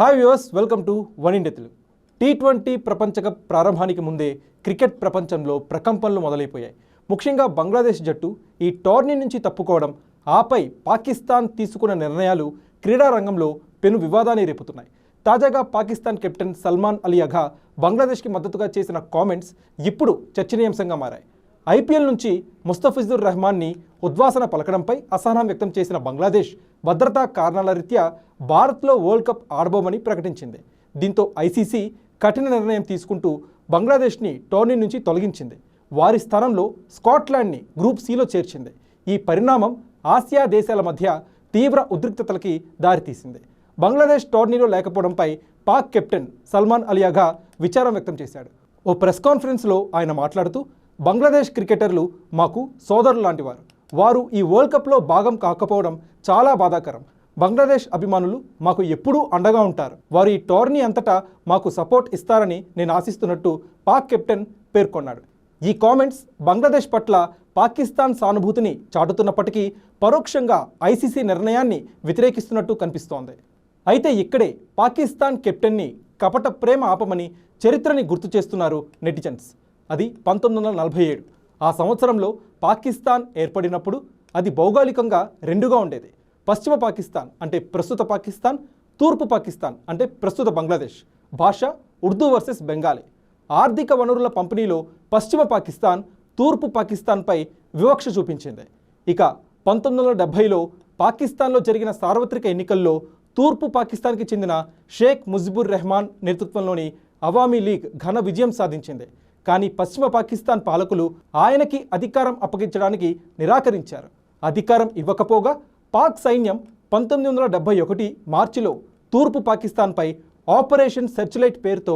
Hi viewers welcome to one India Telugu T twenty ప్రపంచ cup ప్రారంభానికి ముందే cricket ప్రపంచంలో ప్రకంపనలు మొదలైపోయాయి. ముఖ్యంగా బంగ్లాదేశ్ జట్టు ఈ టోర్నీ నుంచి తప్పుకోవడం ఆపై పాకిస్తాన్ తీసుకున్న నిర్ణయాలు క్రీడా రంగంలో పెను వివాదాన్ని రేపుతున్నాయి. తాజాగా పాకిస్తాన్ కెప్టెన్ సల్మాన్ అలీ అఘా బంగ్లాదేశ్కి మద్దతుగా చేసిన కామెంట్స్ ఇప్పుడు చర్చనీయాంశంగా మారాయి. ఐపీఎల్ నుంచి ముస్తఫిజుర్ రెహమాన్ని ఉద్వాసన పలకడంపై అసహనం వ్యక్తం చేసిన బంగ్లాదేశ్ భద్రతా కారణాల రీత్యా భారత్లో వరల్డ్ కప్ ఆడబోమని ప్రకటించింది. దీంతో ఐసీసీ కఠిన నిర్ణయం తీసుకుంటూ బంగ్లాదేశ్ని టోర్నీ నుంచి తొలగించింది. వారి స్థానంలో స్కాట్లాండ్ని గ్రూప్ సిలో చేర్చింది. ఈ పరిణామం ఆసియా దేశాల మధ్య తీవ్ర ఉద్రిక్తతలకి దారితీసింది. బంగ్లాదేశ్ టోర్నీలో లేకపోవడంపై పాక్ కెప్టెన్ సల్మాన్ అలియాగా విచారం వ్యక్తం చేశాడు. ఓ ప్రెస్ కాన్ఫరెన్స్లో ఆయన మాట్లాడుతూ బంగ్లాదేశ్ క్రికెటర్లు మాకు సోదరులు లాంటివారు. వారు ఈ వరల్డ్ కప్లో భాగం కాకపోవడం చాలా బాధాకరం. బంగ్లాదేశ్ అభిమానులు మాకు ఎప్పుడూ అండగా ఉంటారు. వారు ఈ టోర్నీ అంతటా మాకు సపోర్ట్ ఇస్తారని నేను ఆశిస్తున్నట్టు పాక్ కెప్టెన్ పేర్కొన్నాడు. ఈ కామెంట్స్ బంగ్లాదేశ్ పట్ల పాకిస్తాన్ సానుభూతిని చాటుతున్నప్పటికీ పరోక్షంగా ఐసీసీ నిర్ణయాన్ని వ్యతిరేకిస్తున్నట్టు కనిపిస్తోంది. అయితే ఇక్కడే పాకిస్తాన్ కెప్టెన్ని కపట ప్రేమ ఆపమని చరిత్రని గుర్తు చేస్తున్నారు నెటిజన్స్. అది పంతొమ్మిది వందల నలభై ఏడు. ఆ సంవత్సరంలో పాకిస్తాన్ ఏర్పడినప్పుడు అది భౌగోళికంగా రెండుగా ఉండేది. పశ్చిమ పాకిస్తాన్ అంటే ప్రస్తుత పాకిస్తాన్ తూర్పు పాకిస్తాన్ అంటే ప్రస్తుత బంగ్లాదేశ్. భాష ఉర్దూ వర్సెస్ బెంగాలీ. ఆర్థిక వనరుల పంపిణీలో పశ్చిమ పాకిస్తాన్ తూర్పు పాకిస్తాన్పై వివక్ష చూపించింది. ఇక పంతొమ్మిది వందల డెబ్భైలో పాకిస్తాన్లో జరిగిన సార్వత్రిక ఎన్నికల్లో తూర్పు పాకిస్తాన్కి చెందిన షేక్ ముజిబుర్ రెహమాన్ నేతృత్వంలోని అవామీ లీగ్ ఘన విజయం సాధించింది. కానీ పశ్చిమ పాకిస్తాన్ పాలకులు ఆయనకి అధికారం అప్పగించడానికి నిరాకరించారు. అధికారం ఇవ్వకపోగా పాక్ సైన్యం పంతొమ్మిది వందల డెబ్బై ఒకటి మార్చిలో తూర్పు పాకిస్తాన్పై ఆపరేషన్ సెర్చ్లైట్ పేరుతో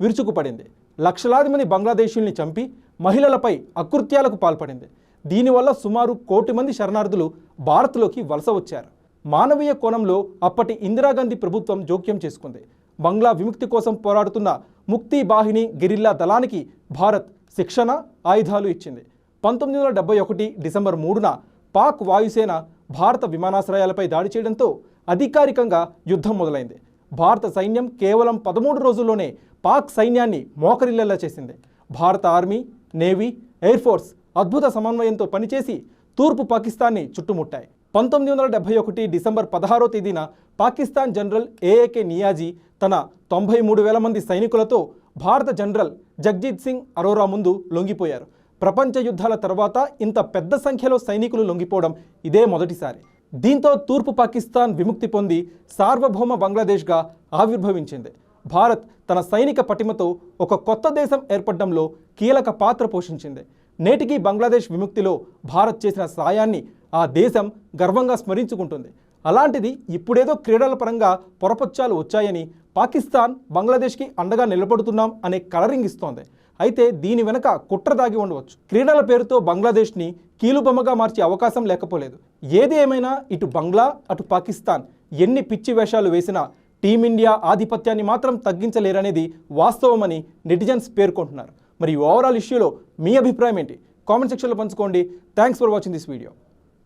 విరుచుకుపడింది. లక్షలాది మంది బంగ్లాదేశీల్ని చంపి మహిళలపై అకృత్యాలకు పాల్పడింది. దీనివల్ల సుమారు కోటి మంది శరణార్థులు భారత్లోకి వలస వచ్చారు. మానవీయ కోణంలో అప్పటి ఇందిరాగాంధీ ప్రభుత్వం జోక్యం చేసుకుంది. బంగ్లా విముక్తి కోసం పోరాడుతున్న ముక్తి బాహిని గెరిల్లా దళానికి భారత్ శిక్షణ ఆయుధాలు ఇచ్చింది. పంతొమ్మిది వందల డెబ్బై ఒకటి డిసెంబర్ మూడున పాక్ వాయుసేన భారత విమానాశ్రయాలపై దాడి చేయడంతో అధికారికంగా యుద్ధం మొదలైంది. భారత సైన్యం కేవలం పదమూడు రోజుల్లోనే పాక్ సైన్యాన్ని మోకరిల్లేలా చేసింది. భారత ఆర్మీ నేవీ ఎయిర్ ఫోర్స్ అద్భుత సమన్వయంతో పనిచేసి తూర్పు పాకిస్తాన్ని చుట్టుముట్టాయి. పంతొమ్మిది వందల డెబ్బై ఒకటి డిసెంబర్ పదహారో తేదీన పాకిస్తాన్ జనరల్ ఏఏకే నియాజీ తన తొంభై మూడు వేల మంది సైనికులతో భారత జనరల్ జగ్జీత్ సింగ్ అరోరా ముందు లొంగిపోయారు. ప్రపంచ యుద్ధాల తర్వాత ఇంత పెద్ద సంఖ్యలో సైనికులు లొంగిపోవడం ఇదే మొదటిసారి. దీంతో తూర్పు పాకిస్తాన్ విముక్తి పొంది సార్వభౌమ బంగ్లాదేశ్గా ఆవిర్భవించింది. భారత్ తన సైనిక పటిమతో ఒక కొత్త దేశం ఏర్పడడంలో కీలక పాత్ర పోషించింది. నేటికీ బంగ్లాదేశ్ విముక్తిలో భారత్ చేసిన సాయాన్ని ఆ దేశం గర్వంగా స్మరించుకుంటుంది. అలాంటిది ఇప్పుడేదో క్రీడల పరంగా పొరపచ్చాలు వచ్చాయని పాకిస్తాన్ బంగ్లాదేశ్కి అండగా నిలబడుతున్నాం అనే కలరింగ్ ఇస్తోంది. అయితే దీని వెనక కుట్ర దాగి ఉండవచ్చు. క్రీడల పేరుతో బంగ్లాదేశ్ని కీలుబొమ్మగా మార్చే అవకాశం లేకపోలేదు. ఏది ఏమైనా ఇటు బంగ్లా అటు పాకిస్తాన్ ఎన్ని పిచ్చి వేషాలు వేసినా టీమిండియా ఆధిపత్యాన్ని మాత్రం తగ్గించలేరనేది వాస్తవమని నెటిజన్స్ పేర్కొంటున్నారు. మరి ఓవరాల్ ఇష్యూలో మీ అభిప్రాయం ఏంటి? కామెంట్ సెక్షన్లో పంచుకోండి. Thanks for watching this video.